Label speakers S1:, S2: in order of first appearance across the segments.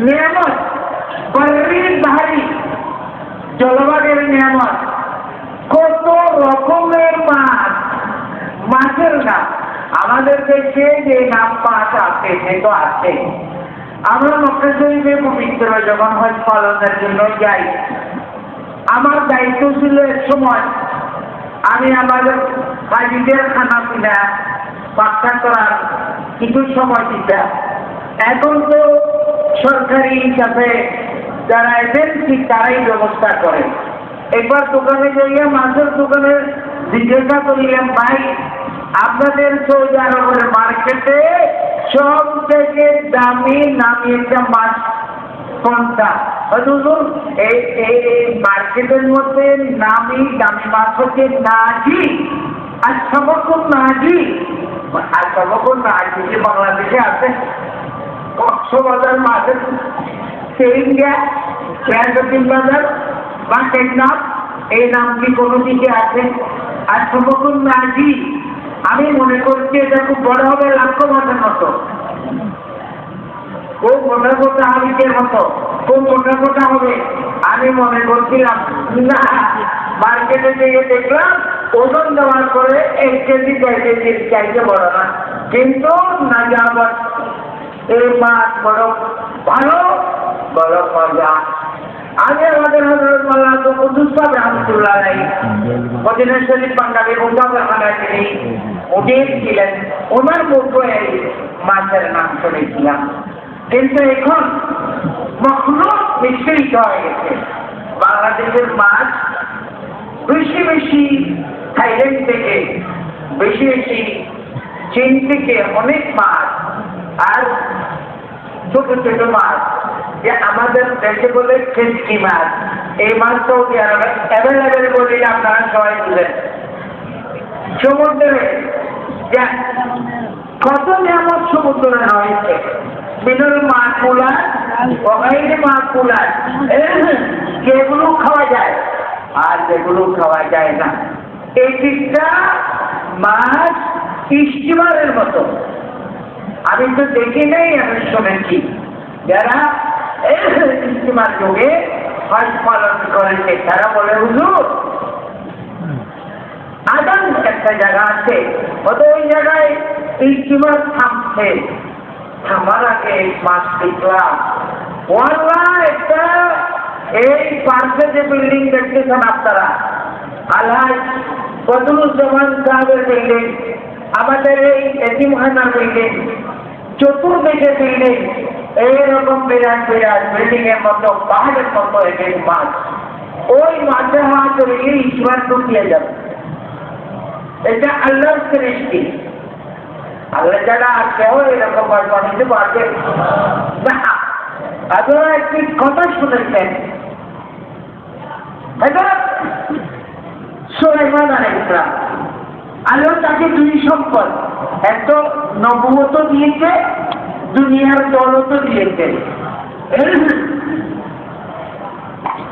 S1: নিয়ামত। বর্রির ভারী জলবাগের নিয়ামত। কত রকমের মাছ। মাছের নাম। আমাদের দেশে যে নাম মাছ আছে, সে তো আছে। আমরা মক্কা শরীফে পবিত্র যখন হজ পালনের জন্য যাই। আমার দায়িত্ব ছিল এক সময়, আমি আমাদের হাজিদের খানা পিনা পাক্কা করার কিছু সময় দিতাম। এখন তো সরকারি হিসাবে যারা এজেন্সি তারাই ব্যবস্থা করে। একবার দোকানে যাইয়া মাছের দোকানে জিজ্ঞাসা করিলাম, ভাই, আপনাদের সৌদি আরবের মার্কেটে সব থেকে দামি, নামি একটা মাছ কোনটা? হুজুর, এই এই মার্কেটের মধ্যে নামি দামি মাছ হচ্ছে নাজি। আর সবকম নাজি। আর সবকম নাজি যে বাংলাদেশে আছে? কক্সবাজার মাছের তেরিঙ্গা কেয়ারগতিন বাজার বা এই কোনো দিকে আছে। আর নাজি আমি মনে করছি এটা খুব বড় হবে লাক্ষ মাছের মতো। খুব মোটা মোটা হাবিজের মতো, খুব মোটা মোটা হবে। আমি মনে করছিলাম, না মার্কেটে গিয়ে দেখলাম, ওজন দেওয়ার পরে এক কেজি, দেড় কেজির চাইতে বড় না। কিন্তু না যাবার এই মাছ বড় ভালো বড় মজা। আগে আমাদের হজরত তো নাই মদিনা শরীফ তিনি। ছিলেন। ওনার এই মাছের নাম শুনেছিলাম। কিন্তু এখন মখলুক মিশ্রিত হয়ে গেছে। বাংলাদেশের মাছ বেশি বেশি থাইল্যান্ড থেকে, বেশি বেশি চীন থেকে অনেক মাছ ছোট ছোট মাছ। যে আমাদের দেশে বলে খেসকি মাছ। এই মাছ সৌদি আরবে অ্যাভেলেবেল বলে আপনারা সবাই বুঝেন। সমুদ্রে কত নিয়ামত সমুদ্রে রয়েছে মিনল মাকুলা অগাইরে মাকুলা যেগুলো খাওয়া যায়। আর যেগুলো খাওয়া যায় না। এই দিকটা মাছ ইস্টিমারের মতো। আমি তো দেখি নাই, আমি শুনেছি। যারা ইস্তিমার যুগে হজ পালন করেছে, তারা বলে, হুজুর, আদান একটা জায়গা আছে। হয়তো ওই জায়গায় ইস্তিমার থামছে। থামার আগে মাছ দেখলাম। একটা এই পার্কে যে বিল্ডিং দেখতেছেন আপনারা আলহাজ বদরুজ্জামান সাহেবের বিল্ডিং আমাদের এই এতিমখানার বিল্ডিং চতুর্দিকে বিল্ডিং এইরকম বিরাট বিরাট বিল্ডিং এর মতো পাহাড়ের মতো এক মাছ ওই মাছের হাত ধরিয়ে ঈশ্বর ঢুকিয়ে যাবে এটা আল্লাহর সৃষ্টি আল্লাহ যারা কেউ এরকম বানিয়ে পারবে না আপনারা একটি কথা শুনেছেন সুলাইমান আলাইসলাম আল্লাহ তাকে দুই সম্পদ। এত নবমত দিয়েছে, দুনিয়ার দৌলত দিয়েছে।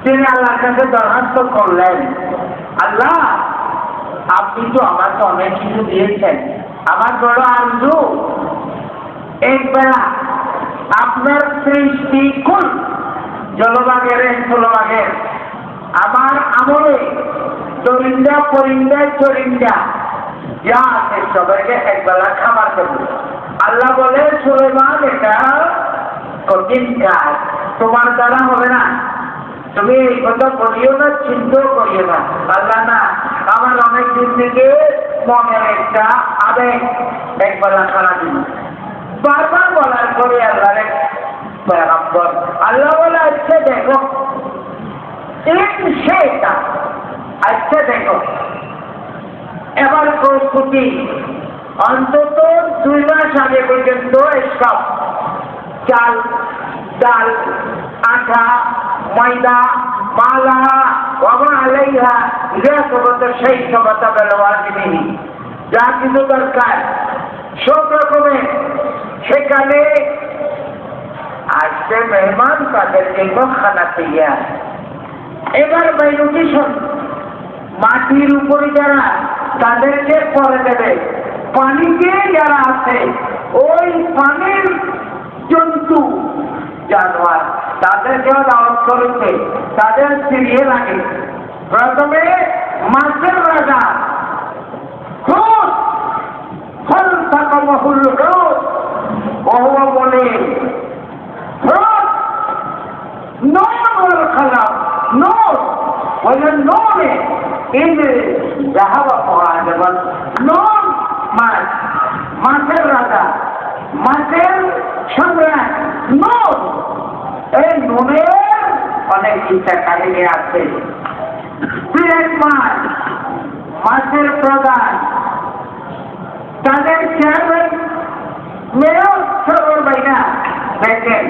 S1: তিনি আল্লাহর কাছে দরখাস্ত করলেন। আল্লাহ, আপনি তো আমাকে অনেক কিছু দিয়েছেন। আমার বড় আন্দু এক বেলা আপনার সৃষ্টি কোন? জলবাগের, স্থলবাগের। আমার আমলে দরিন্দা পরিন্দা, চরিন্দা। যা সবাইকে একবেলা খাবার দেবো আল্লাহ বলে, সুলেমান, এটা কঠিন কাজ। তোমার দ্বারা হবে না। তুমি এই কথা বলিও না, চিন্তাও করিও না। আল্লাহ না, আমার অনেক দিন থেকে মনের একটা আবেগ একবেলা খানা দিন বারবার বলার পরে আল্লাহ পয়গম্বর, আল্লাহ বলে আচ্ছা দেখো আচ্ছা দেখো এবার প্রস্তুতি। অন্তত দুই মাস আগে পর্যন্ত সব চাল, ডাল, আঠা, ময়দা, মালা বাবা আলাইহা সেই সবত বেলওয়াজিনি যা কিছু দরকার, সব রকমের। সেখানে আসবে মেহমান তাদের জন্য খানা তৈয়ার। এবার বাইরুটিশন মাটির উপরে যারা তাদেরকে করে দেবে। পানিতে যারা আছে, ওই পানির জন্তু, জানোয়ার, তাদেরকেও দাওয়াত করেছে, তাদের ফিরিয়ে লাগে। প্রথমে মাছের রাজা খুব ফল থাকা বহুল বহু বলে ومن النور إذ ذهب مهاجما نور মাছ মাছের রাজা মাছের সম্রাট নূর এই নুনের অনেক চিন্তা কাহিনী আছে সিলেট মাছ মাছের প্রধান তাদের চেয়ারম্যান মেয়র সরোর বাইনা দেখেন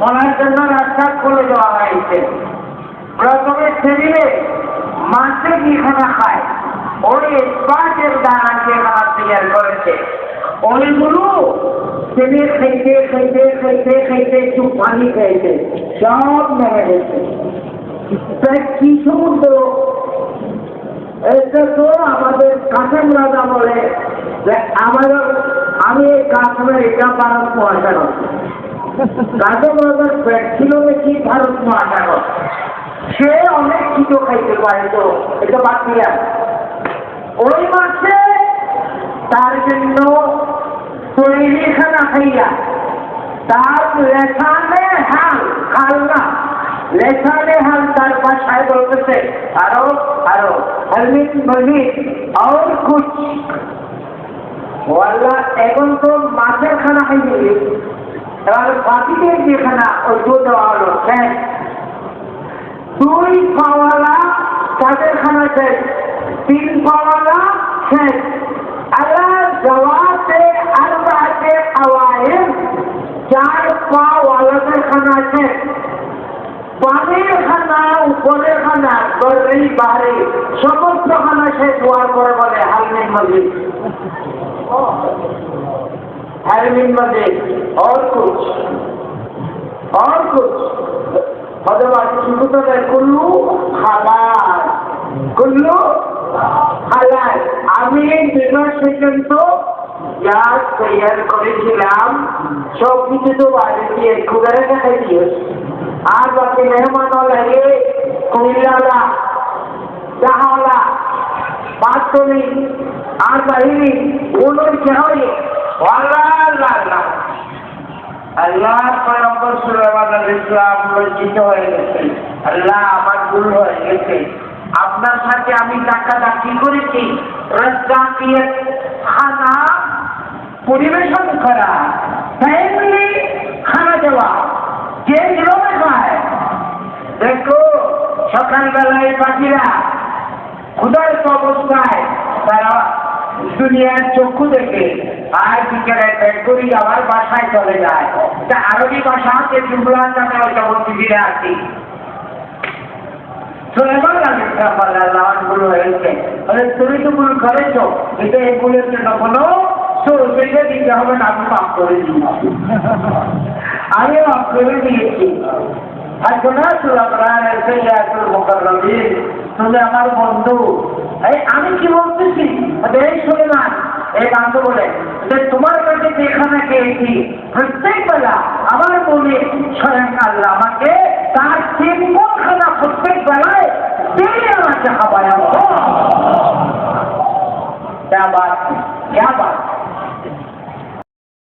S1: ওনার জন্য রাস্তা খুলে দেওয়া হয়েছে প্রথমে ছেড়ে মাছে কি খায়। ওই পাঁচের দানা খানা তৈরি করেছে। ওইগুলো তিনি খাইতে খাইতে খাইতে খাইতে একটু পানি খাইতে সব নেমে গেছে। কি সমুদ্র? এটা তো আমাদের কাসেম রাজা বলে যে আমাদের আমি এই কাসমের এটা ভারত মহাসাগর। কাসেম রাজার পেট ছিল নাকি ভারত মহাসাগর? সে অনেক কিছু খাইতে পারে তো, এটা বাদ ওই মাসে তার জন্য তৈরি খানা খাইয়া, তার লেখানে হাল হাল না লেখানে হাল তার বাসায় বলতেছে, আরও আরও হলমিন মলমিন আর কুচ। ওয়াল্লা এখন তো মাছের খানা খাইয়ে এবার বাকিদের যে খানা, ওই দেওয়া হলো। হ্যাঁ। দুই পাওয়ালা তাদের খানা শেষ তিন পাওয়ালা শেষ আল্লাহ জবাতে আরবাতে আওয়ায়েম চার পাওয়ালাদের খানা শেষ পানির খানা উপরের খানা গরি বাড়ি সমস্ত খানা শেষ হওয়ার পরে বলে হালমিন মসজিদ হালমিন মসজিদ और कुछ और कुछ আমি পর্যন্ত যা তৈয়ার করেছিলাম, সব কিছু তো বাইরে দিয়ে কুকারে দেখাই দিয়ে আর বাকি মেহমানও লাগে কুমিল্লাওয়ালা, জাহাওয়ালা বাস্তবী আর বাহিনী ওগুলোর কেহই আল্লাহ আল্লাহ আল্লাহ। আল্লাহ পয়গম্বর সুলাইমান আলাইহিস সালাম লজ্জিত হয়ে গেছেন আল্লাহ আমার ভুল হয়ে গেছে। আপনার সাথে আমি টাকা দাখি করেছি রাজ্জাকিয়ত খানা পরিবেশন করা। ফ্যামিলি খানা দেওয়া। যে নিয়মে খায় দেখো, সকালবেলায় পাখিরা ক্ষুধার্ত অবস্থায় তারা দুনিয়ার চক্ষু দেখে আর বিকেলে ব্যাগ করি আবার বাসায় চলে যায়। এটা আরবি ভাষা আছে। জুমলা নামে ওইটা তো হবে না, আমি আর আমার বন্ধু এই আমি কি বলতেছি এই শুনে না এই বান্ধব বলে যে তোমার কাছে যেখানে খেয়েছি প্রত্যেক বেলা আমার মনে স্বয়ং আল্লাহ আমাকে তার তিনগুণ খানা প্রত্যেক বেলায় দিয়ে আমাকে খাওয়ায় क्या बात क्या बात